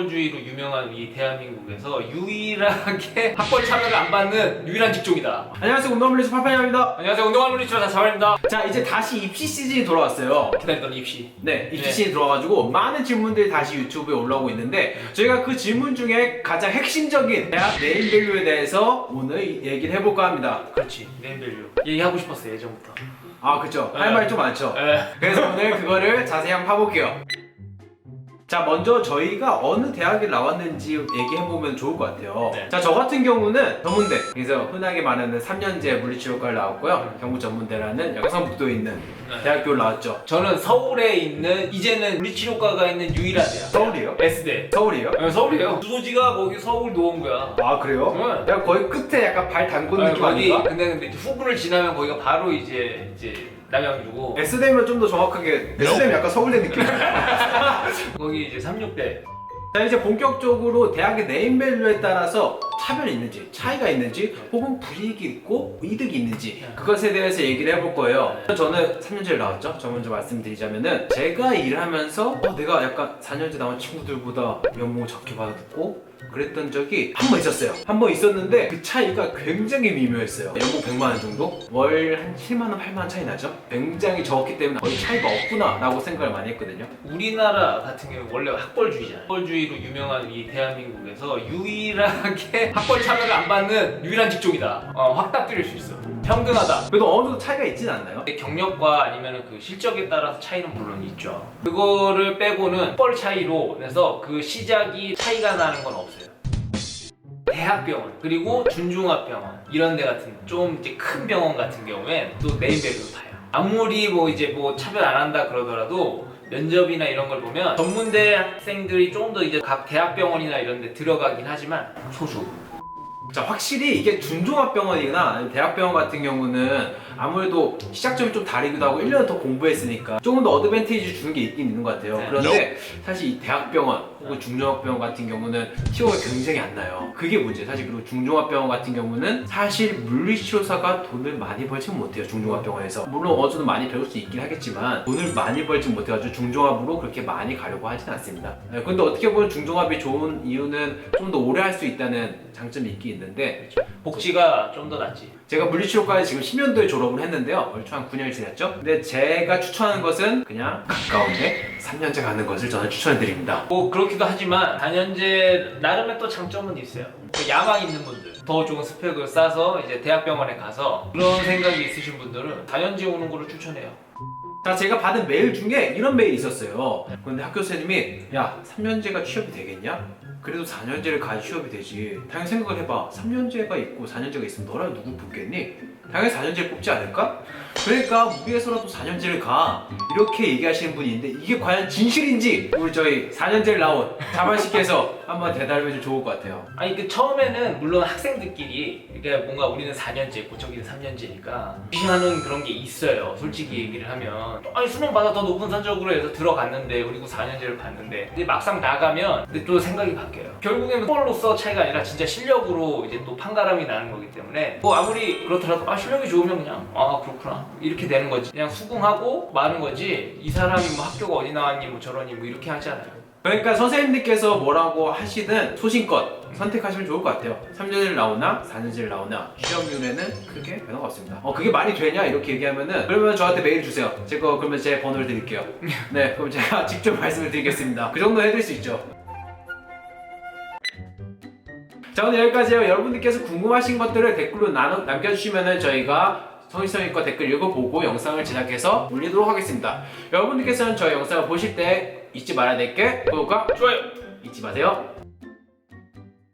학벌주의로 유명한 이 대한민국에서 유일하게 학벌 차별을 안 받는 유일한 직종이다. 안녕하세요 운동블리스 파파이입니다 안녕하세요. 운동할 물리치료 자자입니다 자 이제 다시 입시 시즌이 돌아왔어요 기다리던 입시. 네 입시 네. 시즌이 돌아와가지고 많은 질문들이 다시 유튜브에 올라오고 있는데 저희가 그 질문 중에 가장 핵심적인 대학 네임밸류에 대해서 오늘 얘기를 해볼까 합니다 그렇지. 네임밸류. 얘기하고 싶었어요 예전부터. 아 그쵸 할 네. 말이 좀 많죠 에. 그래서 오늘 그거를 자세히 한번 파볼게요. 자, 먼저 저희가 어느 대학에 나왔는지 얘기해보면 좋을 것 같아요. 네. 자, 저 같은 경우는 전문대. 그래서 흔하게 말하는 3년제 물리치료과를 나왔고요. 경북 전문대라는 여성북도에 있는 네. 대학교를 나왔죠. 저는 서울에 있는 이제는 물리치료과가 있는 유일한 대학. 서울이요? S대. 서울이요? 네, 서울이에요. 주소지가 거기 서울 노원구야. 아, 그래요? 네. 야, 거의 끝에 약간 발 담근 아니, 느낌 거기 아닌가? 근데 근데 이제 후분을 지나면 거기가 바로 이제 이제 남양주고 S대면 좀더 정확하게 S대면 약간 서울대 느낌. 거기 이제 36대. 자 이제 본격적으로 대학의 네임밸류에 따라서 차별이 있는지 차이가 있는지 혹은 불이익이 있고 이득이 있는지 그것에 대해서 얘기를 해볼 거예요. 저는 3년제를 나왔죠? 저 먼저 말씀드리자면은 제가 일하면서 어, 내가 약간 4년제 나온 친구들보다 연봉을 적게 받았고 그랬던 적이 한 번 있었어요. 한 번 있었는데 그 차이가 굉장히 미묘했어요. 연봉 100만 원 정도? 월 한 7만 원 8만 원 차이 나죠? 굉장히 적었기 때문에 거의 차이가 없구나 라고 생각을 많이 했거든요. 우리나라 같은 경우 원래 학벌주의잖아요. 학벌주의로 유명한 이 대한민국에서 유일하게 학벌 차별을 안 받는 유일한 직종이다. 어, 확 답드릴 수 있어. 평등하다. 그래도 어느 정도 차이가 있진 않나요? 경력과 아니면 그 실적에 따라서 차이는 물론 있죠. 그거를 빼고는 학벌 차이로 해서 그 시작이 차이가 나는 건 없어요. 대학병원 그리고 준종합병원 이런 데 같은 좀 이제 큰 병원 같은 경우엔 또 네임밸류 봐요. 아무리 뭐 이제 뭐 차별 안 한다 그러더라도 면접이나 이런 걸 보면 전문대 학생들이 좀더 이제 각 대학병원이나 이런 데 들어가긴 하지만 소수. 자 확실히 이게 준종합병원이나 아니면 대학병원 같은 경우는 아무래도 시작점이 좀 다르기도 하고 1년 더 공부했으니까 조금 더 어드밴티지 주는 게 있긴 있는 것 같아요. 네. 그런데 사실 이 대학병원 혹은 중종합병원 같은 경우는 티오가 굉장히 안 나요. 그게 문제. 사실 그리고 중종합병원 같은 경우는 사실 물리치료사가 돈을 많이 벌지는 못해요 중종합병원에서. 물론 어느 정도 많이 배울 수 있긴 하겠지만 돈을 많이 벌지 못해가지고 중종합으로 그렇게 많이 가려고 하진 않습니다. 네, 근데 어떻게 보면 중종합이 좋은 이유는 좀 더 오래 할 수 있다는 장점이 있긴 있는데 복지가 좀 더 낫지. 제가 물리치료과에 지금 10년도에 졸업을 했는데요. 얼추 한 9년이 지났죠? 근데 제가 추천하는 것은 그냥 가까운데 3년제 가는 것을 저는 추천해드립니다. 뭐 그렇기도 하지만 4년제 나름의 또 장점은 있어요. 그 야망 있는 분들, 더 좋은 스펙을 쌓아서 이제 대학병원에 가서 그런 생각이 있으신 분들은 4년제 오는 거를 추천해요. 자, 제가 받은 메일 중에 이런 메일이 있었어요. 근데 학교 선생님이 야, 3년제가 취업이 되겠냐? 그래도 4년제를 가야 취업이 되지. 당연히 생각을 해봐. 3년제가 있고 4년제가 있으면 너랑 누구 뽑겠니? 당연히 4년제를 뽑지 않을까? 그러니까 무리해서라도 4년제를 가. 이렇게 얘기하시는 분이 있는데 이게 과연 진실인지 우리 저희 4년제를 나온 자만씨께서 한번 대답해주면 좋을 것 같아요. 아니 그 처음에는 물론 학생들끼리 이게 뭔가 우리는 4년제, 고척이는 3년제니까 무시하는 그런 게 있어요. 솔직히 얘기를 하면 아니 수능 받아 더 높은 성적으로 해서 들어갔는데 그리고 4년제를 봤는데 근데 막상 나가면 근데 또 생각이 바뀌어요. 결국에는 폴로서 차이가 아니라 진짜 실력으로 이제 또 판가름이 나는 거기 때문에 뭐 아무리 그렇더라도 아 실력이 좋으면 그냥 아 그렇구나 이렇게 되는 거지. 그냥 수긍하고 마는 거지. 이 사람이 뭐 학교가 어디 나왔니 뭐 저러니 뭐 이렇게 하지 않아요. 그러니까 선생님들께서 뭐라고 하시든 소신껏 선택하시면 좋을 것 같아요. 3년제를 나오나 4년제를 나오나 시험률에는 크게 변화가 없습니다. 어 그게 말이 되냐 이렇게 얘기하면은 그러면 저한테 메일 주세요. 제가 그러면 제 번호를 드릴게요. 네 그럼 제가 직접 말씀을 드리겠습니다. 그 정도 해드릴 수 있죠. 자 오늘 여기까지예요. 여러분들께서 궁금하신 것들을 댓글로 나눠 남겨주시면은 저희가 성실성의과 댓글 읽어보고 영상을 제작해서 올리도록 하겠습니다. 여러분들께서는 저희 영상을 보실 때 잊지 말아야 될 게 구독과 좋아요. 잊지 마세요.